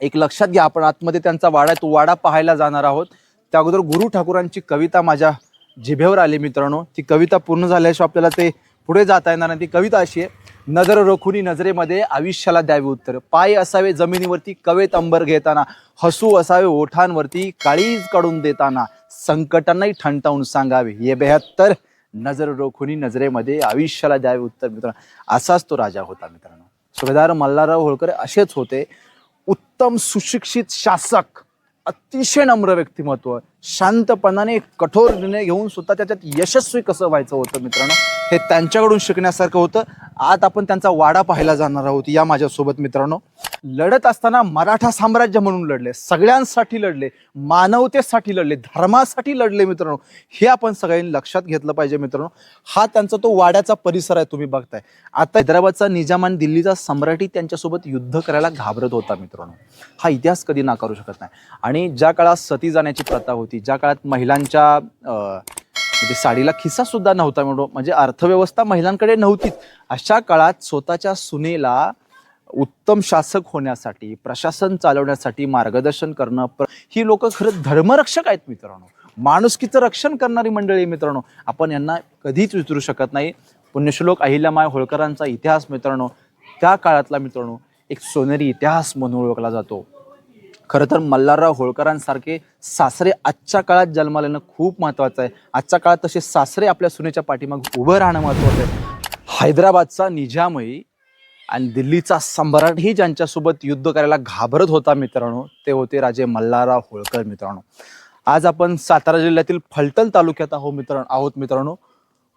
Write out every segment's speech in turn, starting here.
एक लक्षात घ्या आपण आतमध्ये त्यांचा वाडा आहे तो वाडा पाहायला जाणार आहोत. त्या अगोदर गुरु ठाकूरांची कविता माझ्या जिभेवर आली मित्रांनो. ती कविता पूर्ण झाल्याशिवाय आपल्याला ते पुढे जाता येणार नाही. ती कविता अशी आहे नजर रोखुनी नजरेमध्ये आयुष्याला द्यावे उत्तर. पाय असावे जमिनीवरती कवेत अंबर घेताना. हसू असावे ओठांवरती काळीज काढून देताना. संकटांनाही ठणठावून सांगावे. ये बेहत्तर नजर रोखुनी नजरेमध्ये आयुष्याला द्यावे उत्तर मित्रांनो. असाच तो राजा होता मित्रांनो. सुभेदार मल्हारराव होळकर असेच होते. उत्तम सुशिक्षित शासक अतिशय नम्र व्यक्तिमत्व शांतपणाने कठोर निर्णय घेऊन सुद्धा त्याच्यात यशस्वी कसं व्हायचं होतं मित्रांनो हे त्यांच्याकडून शिकण्यासारखं होतं. आज आपण त्यांचा वाडा पाहायला जाणार आहोत या माझ्यासोबत मित्रांनो. लढत असताना मराठा साम्राज्य म्हणून लढले सगळ्यांसाठी लढले मानवतेसाठी लढले धर्मासाठी लढले मित्रांनो. हे आपण सगळ्यांनी लक्षात घेतलं पाहिजे मित्रांनो. हा त्यांचा तो वाड्याचा परिसर आहे तुम्ही बघताय. आता हैदराबादचा निजाम आणि दिल्लीचा सम्राटही त्यांच्यासोबत युद्ध करायला घाबरत होता मित्रांनो. हा इतिहास कधी नाकारू शकत नाही. आणि ज्या काळात सती जाण्याची प्रथा होती ज्या काळात महिलांच्या म्हणजे साडीला खिस्सा सुद्धा नव्हता म्हणून म्हणजे अर्थव्यवस्था महिलांकडे नव्हतीच. अशा काळात स्वतःच्या सुनेला उत्तम शासक होण्यासाठी प्रशासन चालवण्यासाठी मार्गदर्शन करणं प्र- ही लोक खरं धर्मरक्षक आहेत मित्रांनो. माणुसकीचं रक्षण करणारी मंडळी मित्रांनो. आपण यांना कधीच विसरू शकत नाही. पुण्यश्लोक अहिल्यामाय होळकरांचा इतिहास मित्रांनो त्या काळातला मित्रांनो एक सोनेरी इतिहास म्हणून ओळखला जातो. खरं तर मल्हारराव होळकरांसारखे सासरे आजच्या काळात जन्माला येणं खूप महत्त्वाचं आहे. आजच्या काळात तसे सासरे आपल्या सुनेच्या पाठीमाग उभं राहणं महत्त्वाचं आहे. हैदराबादचा निजामही आणि दिल्लीचा सम्राटही ज्यांच्यासोबत युद्ध करायला घाबरत होता मित्रांनो ते होते राजे मल्हारराव होळकर मित्रांनो. आज आपण सातारा जिल्ह्यातील फलटण तालुक्यात आहो मित्रांनो आहोत मित्रांनो.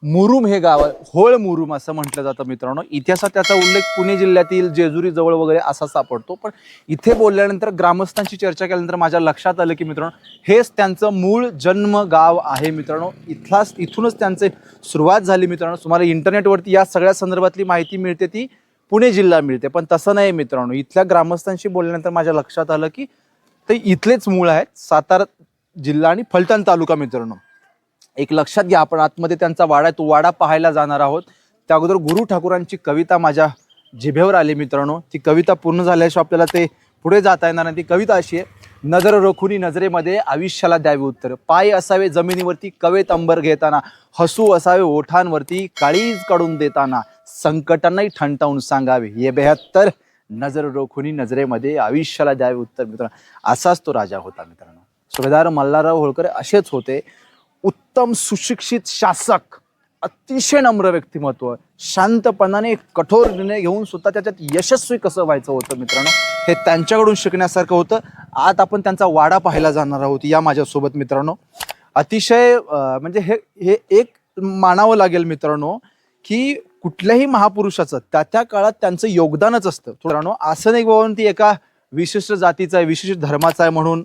मुरुम हे गाव आहे होळ मुरुम असं म्हटलं जातं मित्रांनो. इतिहासात त्याचा उल्लेख पुणे जिल्ह्यातील जेजुरी जवळ वगैरे असा सापडतो. पण इथे बोलल्यानंतर ग्रामस्थांची चर्चा केल्यानंतर माझ्या लक्षात आलं की मित्रांनो हेच त्यांचं मूळ जन्म गाव आहे मित्रांनो. इथलाच इथूनच त्यांचे सुरुवात झाली मित्रांनो. तुम्हाला इंटरनेटवरती या सगळ्या संदर्भातली माहिती मिळते ती पुणे जिल्हा मिळते. पण तसं नाही मित्रांनो. इथल्या ग्रामस्थांशी बोलल्यानंतर माझ्या लक्षात आलं की ते इथलेच मूळ आहेत. सातारा जिल्हा आणि फलटण तालुका मित्रांनो. एक लक्षात घ्या आपण आतमध्ये त्यांचा वाडा आहे. तो वाडा पाहायला जाणार आहोत. त्या अगोदर गुरु ठाकूरांची कविता माझ्या जिभेवर आली मित्रांनो. ती कविता पूर्ण झाल्याशिवाय आपल्याला ते पुढे जाता येणार नाही. ती कविता अशी आहे. नजर रोखुनी नजरेमध्ये आयुष्याला द्यावे उत्तर. पाय असावे जमिनीवरती कवेत अंबर घेताना. हसू असावे ओठांवरती काळीज काढून देताना. संकटांनाही ठणठावून सांगावे. ये बेहत्तर नजर रोखुनी नजरेमध्ये आयुष्याला द्यावे उत्तर मित्रांनो. असाच तो राजा होता मित्रांनो. सुभेदार मल्हारराव होळकर असेच होते. उत्तम सुशिक्षित शासक अतिशय नम्र व्यक्तिमत्व शांतपणाने कठोर निर्णय घेऊन सुद्धा त्याच्यात यशस्वी कसं व्हायचं होतं मित्रांनो हे त्यांच्याकडून शिकण्यासारखं होतं. आज आपण त्यांचा वाडा पाहायला जाणार आहोत या माझ्यासोबत मित्रांनो. अतिशय म्हणजे हे हे एक मानावं लागेल मित्रांनो की कुठल्याही महापुरुषाचं त्या त्या काळात त्यांचं योगदानच असतं. मित्रांनो असं नाही बाबा ती एका विशिष्ट जातीचा आहे विशिष्ट धर्माचा आहे म्हणून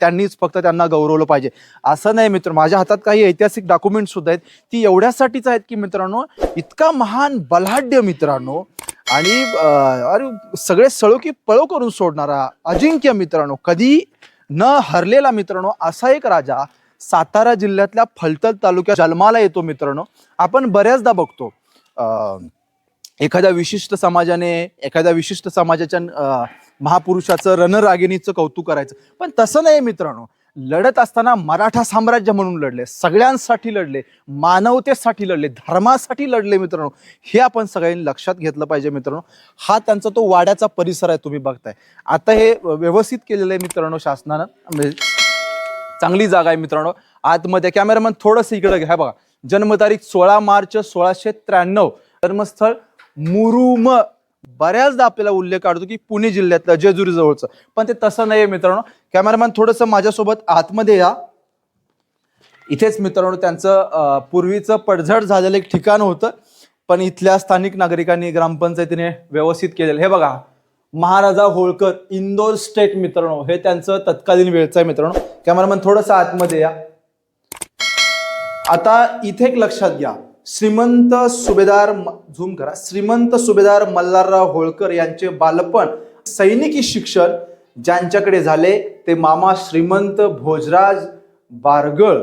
त्यांनीच फक्त त्यांना गौरवलं पाहिजे. असं नाही मित्र माझ्या हातात काही ऐतिहासिक डॉक्युमेंट सुद्धा आहेत ती एवढ्यासाठीच आहेत की मित्रांनो इतका महान बलाढ्य मित्रांनो आणि अरे सगळे सळो की पळो करून सोडणारा अजिंक्य मित्रांनो कधी न हरलेला मित्रांनो असा एक राजा सातारा जिल्ह्यातल्या फलतल तालुक्यात जन्माला येतो मित्रांनो. आपण बऱ्याचदा बघतो एखाद्या विशिष्ट समाजाने एखाद्या विशिष्ट समाजाच्या महापुरुषाचं रणरागिणीचं कौतुक करायचं. पण तसं नाही मित्रांनो. लढत असताना मराठा साम्राज्य म्हणून लढले सगळ्यांसाठी लढले मानवतेसाठी लढले धर्मासाठी लढले मित्रांनो. हे आपण सगळ्यांनी लक्षात घेतलं पाहिजे मित्रांनो. हा त्यांचा तो वाड्याचा परिसर आहे तुम्ही बघताय. आता हे व्यवस्थित केलेलं आहे मित्रांनो शासनानं. म्हणजे चांगली जागा आहे मित्रांनो. आतमध्ये कॅमेरामॅन थोडंसं इकडं घ्या बघा. जन्मतारीख सोळा मार्च सोळाशे त्र्याण्णव. जन्मस्थळ मुरुम. बऱ्याचदा आपल्याला उल्लेख आढळतो की पुणे जिल्ह्यातलं जेजुरी जवळचं पण ते तसं नाही मित्रांनो. कॅमेरामॅन थोडंसं माझ्यासोबत आतमध्ये या. इथेच मित्रांनो त्यांचं पूर्वीचं पडझड झालेलं एक ठिकाण होतं. पण इथल्या स्थानिक नागरिकांनी ग्रामपंचायतीने व्यवस्थित केलेलं. हे बघा महाराजा होळकर इंदोर स्टेट मित्रांनो. हे त्यांचं तत्कालीन वेळचं आहे मित्रांनो. कॅमेरामॅन थोडंसं आतमध्ये या. आता इथे एक लक्षात घ्या. श्रीमंत सुभेदार झूम करा. श्रीमंत सुभेदार मल्हारराव होळकर यांचे बालपण सैनिकी शिक्षण ज्यांच्याकडे झाले ते मामा श्रीमंत भोजराज बारगळ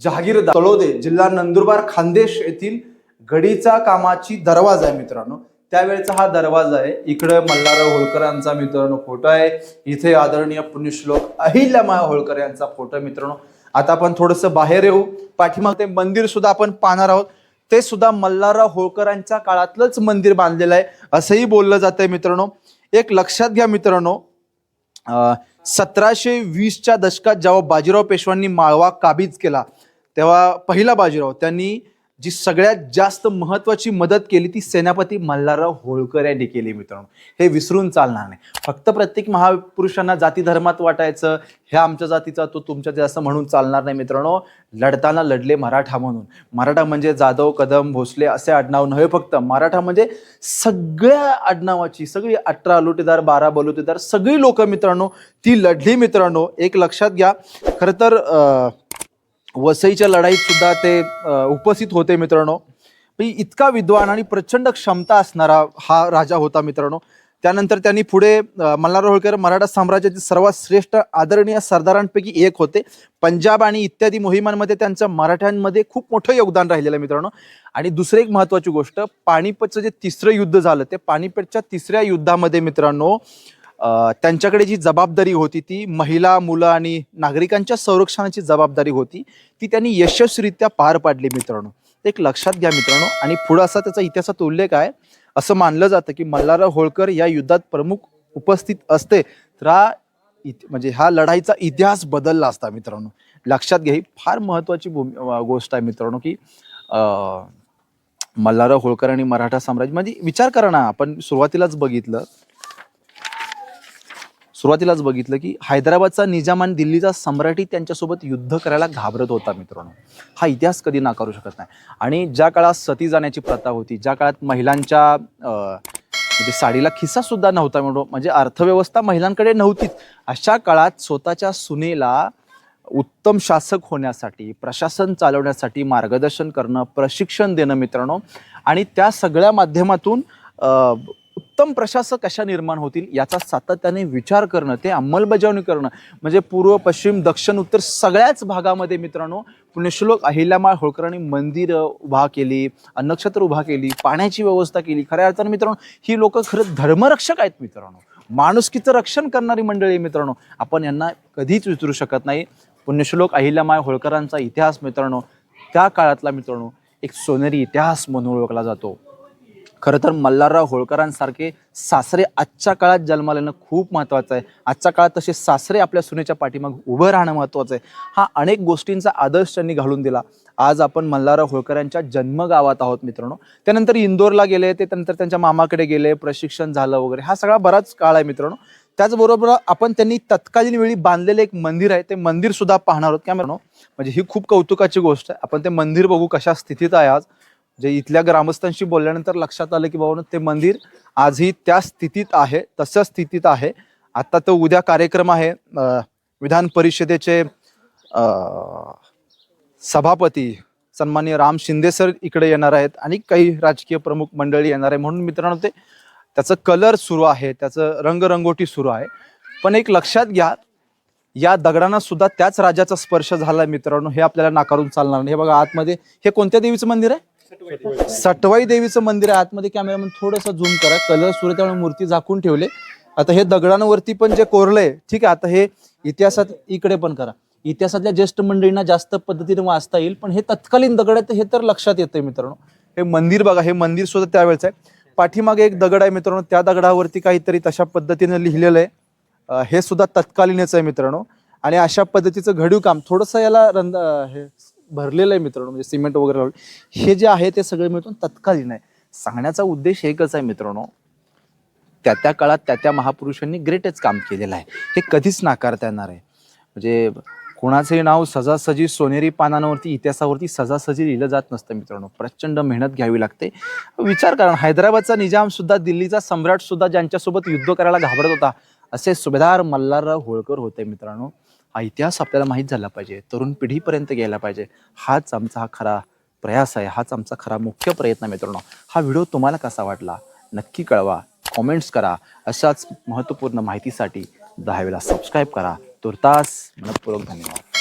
जहागीर तळोदे जिल्हा नंदुरबार खानदेश येथील गडीचा कामाची दरवाजा आहे मित्रांनो. त्यावेळेचा हा दरवाजा आहे. इकडे मल्हारराव होळकरांचा मित्रांनो फोटो आहे. इथे आदरणीय पुण्यश्लोक अहिल्यामाया होळकर यांचा फोटो मित्रांनो. आता आपण थोडंसं बाहेर येऊ. पाठीमाग ते मंदिर सुद्धा आपण पाहणार आहोत. ते सुद्धा मल्हारराव होळकरांच्या काळातलंच मंदिर बांधलेलं आहे. असंही बोललं जातंय मित्रांनो. एक लक्षात घ्या मित्रांनो. सतराशे वीसच्या दशकात जेव्हा बाजीराव पेशवांनी माळवा काबीज केला तेव्हा पहिला बाजीराव त्यांनी जी सगळ्यात जास्त महत्वाची मदत केली ती सेनापती मल्हारराव होळकर यांनी केली मित्रांनो. हे विसरून चालणार नाही. फक्त प्रत्येक महापुरुषांना जाती धर्मात वाटायचं ह्या आमच्या जातीचा तो तुमच्या जास्त म्हणून चालणार नाही मित्रांनो. लढताना लढले मराठा म्हणून. मराठा म्हणजे जाधव कदम भोसले असे आडनाव नव्हे फक्त. मराठा म्हणजे सगळ्या आडनावाची सगळी अठरा लोटेदार बारा बलुतेदार सगळी लोक मित्रांनो ती लढली मित्रांनो. एक लक्षात घ्या. खरं तर वसईच्या लढाईत सुद्धा ते उपस्थित होते मित्रांनो. इतका विद्वान आणि प्रचंड क्षमता असणारा हा राजा होता मित्रांनो. त्यानंतर त्यांनी पुढे मल्हार होळकर मराठा साम्राज्याचे सर्वात श्रेष्ठ आदरणीय सरदारांपैकी एक होते. पंजाब आणि इत्यादी मोहिमांमध्ये त्यांचं मराठ्यांमध्ये खूप मोठं योगदान राहिलेलं आहे मित्रांनो. आणि दुसरी एक महत्वाची गोष्ट पानिपतचं जे तिसरं युद्ध झालं ते पानिपतच्या तिसऱ्या युद्धामध्ये मित्रांनो त्यांच्याकडे जी जबाबदारी होती ती महिला मुलं आणि नागरिकांच्या संरक्षणाची जबाबदारी होती ती त्यांनी यशस्वीरित्या पार पाडली मित्रांनो. एक लक्षात घ्या मित्रांनो. आणि पुढं असा त्याचा इतिहासात उल्लेख आहे. असं मानलं जातं की मल्हारराव होळकर या युद्धात प्रमुख उपस्थित असते तर हा म्हणजे हा लढाईचा इतिहास बदलला असता मित्रांनो. लक्षात घ्या ही फार महत्वाची भूमी गोष्ट आहे मित्रांनो की मल्हारराव होळकर आणि मराठा साम्राज्य म्हणजे विचार करा ना आपण सुरुवातीलाच बघितलं. सुरुवातीलाच बघितलं की हैदराबादचा निजाम आणि दिल्लीचा सम्राटी त्यांच्यासोबत युद्ध करायला घाबरत होता मित्रांनो. हा इतिहास कधी नाकारू शकत नाही. आणि ज्या काळात सती जाण्याची प्रथा होती ज्या काळात महिलांच्या म्हणजे साडीला खिस्सा सुद्धा नव्हता म्हणून म्हणजे अर्थव्यवस्था महिलांकडे नव्हतीच. अशा काळात स्वतःच्या सुनेला उत्तम शासक होण्यासाठी प्रशासन चालवण्यासाठी मार्गदर्शन करणं प्रशिक्षण देणं मित्रांनो आणि त्या सगळ्या माध्यमातून उत्तम प्रशासक कशा निर्माण होतील याचा सातत्याने विचार करणं ते अंमलबजावणी करणं म्हणजे पूर्व पश्चिम दक्षिण उत्तर सगळ्याच भागामध्ये मित्रांनो पुण्यश्लोक अहिल्यामाळ होळकरांनी मंदिर उभा केली नक्षत्र उभा केली पाण्याची व्यवस्था केली. खऱ्या अर्थानं मित्रांनो ही लोक खरं धर्मरक्षक आहेत मित्रांनो. माणुसकीचं रक्षण करणारी मंडळी मित्रांनो. आपण यांना कधीच विसरू शकत नाही. पुण्यश्लोक अहिल्यामाय होळकरांचा इतिहास मित्रांनो त्या काळातला मित्रांनो एक सोनेरी इतिहास म्हणून ओळखला जातो. खरं तर मल्हारराव होळकरांसारखे सासरे आजच्या काळात जन्माला येणं खूप महत्त्वाचं आहे. आजच्या काळात तसे सासरे आपल्या सुनेच्या पाठीमाग उभं राहणं महत्त्वाचं आहे. हा अनेक गोष्टींचा आदर्श त्यांनी घालून दिला. आज आपण मल्हारराव होळकरांच्या जन्मगावात आहोत मित्रांनो. त्यानंतर इंदोरला गेले ते त्यानंतर त्यांच्या मामाकडे गेले प्रशिक्षण झालं वगैरे. हा सगळा बराच काळ आहे मित्रांनो. त्याचबरोबर आपण त्यांनी तत्कालीन वेळी बांधलेले एक मंदिर आहे. ते मंदिर सुद्धा पाहणार आहोत. काय मित्रांनो म्हणजे ही खूप कौतुकाची गोष्ट आहे. आपण ते मंदिर बघू कशा स्थितीत आहे आज. जे इथल्या ग्रामस्थांशी बोलल्यानंतर लक्षात आलं की बाबा ते मंदिर आजही त्या स्थितीत आहे तशा स्थितीत आहे. आता तो उद्या कार्यक्रम आहे विधान परिषदेचे सभापती सन्मान्य राम शिंदे सर इकडे येणार आहेत आणि काही राजकीय प्रमुख मंडळी येणार आहे म्हणून मित्रांनो ते त्याचं कलर सुरू आहे त्याचं रंगरंगोटी सुरू आहे. पण एक लक्षात घ्या या दगडांना सुद्धा त्याच राजाचा स्पर्श झाला मित्रांनो. हे आपल्याला नाकारून चालणार नाही. हे बघा आतमध्ये हे कोणत्या देवीचं मंदिर आहे? सटवाई देवीचं मंदिर आहे. आतमध्ये कॅमेरामॅन थोडंसं झूम करा. कलर सुरू त्यामुळे मूर्ती झाकून ठेवले. आता हे दगडांवरती पण जे कोरलंय ठीक आहे आता हे इतिहासात इकडे पण करा. इतिहासातल्या ज्येष्ठ मंडळींना जास्त पद्धतीने वाचता येईल पण हे तत्कालीन दगड आहेत हे तर लक्षात येतंय मित्रांनो. हे मंदिर बघा हे मंदिर सुद्धा त्यावेळेच आहे. पाठीमागे एक दगड आहे मित्रांनो त्या दगडावरती काहीतरी तशा पद्धतीने लिहिलेलं आहे. हे सुद्धा तत्कालीनच आहे मित्रांनो. आणि अशा पद्धतीचं घडीव काम थोडंसं याला रंद हे भरलेलं आहे मित्रांनो म्हणजे सिमेंट वगैरे लावून. हे जे आहे ते सगळे मिळून तत्कालीन आहे. सांगण्याचा उद्देश एकच आहे मित्रांनो त्या त्या काळात त्या त्या महापुरुषांनी ग्रेटच काम केलेलं आहे. हे कधीच नाकारता येणार आहे. म्हणजे कुणाचंही नाव सजासजी सोनेरी पानांवरती इतिहासावरती सजासजी लिहिलं जात नसतं मित्रांनो. प्रचंड मेहनत घ्यावी लागते. विचार करा हैदराबादचा निजाम सुद्धा दिल्लीचा सम्राट सुद्धा ज्यांच्यासोबत युद्ध करायला घाबरत होता असे सुभेदार मल्हारराव होळकर होते मित्रांनो. हा इतिहास आपल्याला माहीत झाला पाहिजे. तरुण पिढीपर्यंत गेला पाहिजे. हाच आमचा हा खरा प्रयास आहे. हाच आमचा खरा मुख्य प्रयत्न मित्रांनो. हा व्हिडिओ तुम्हाला कसा वाटला? नक्की कळवा. कॉमेंट्स करा. अशाच महत्त्वपूर्ण माहितीसाठी दहावीला सबस्क्राईब करा. तुर्तास मनपूर्वक धन्यवाद.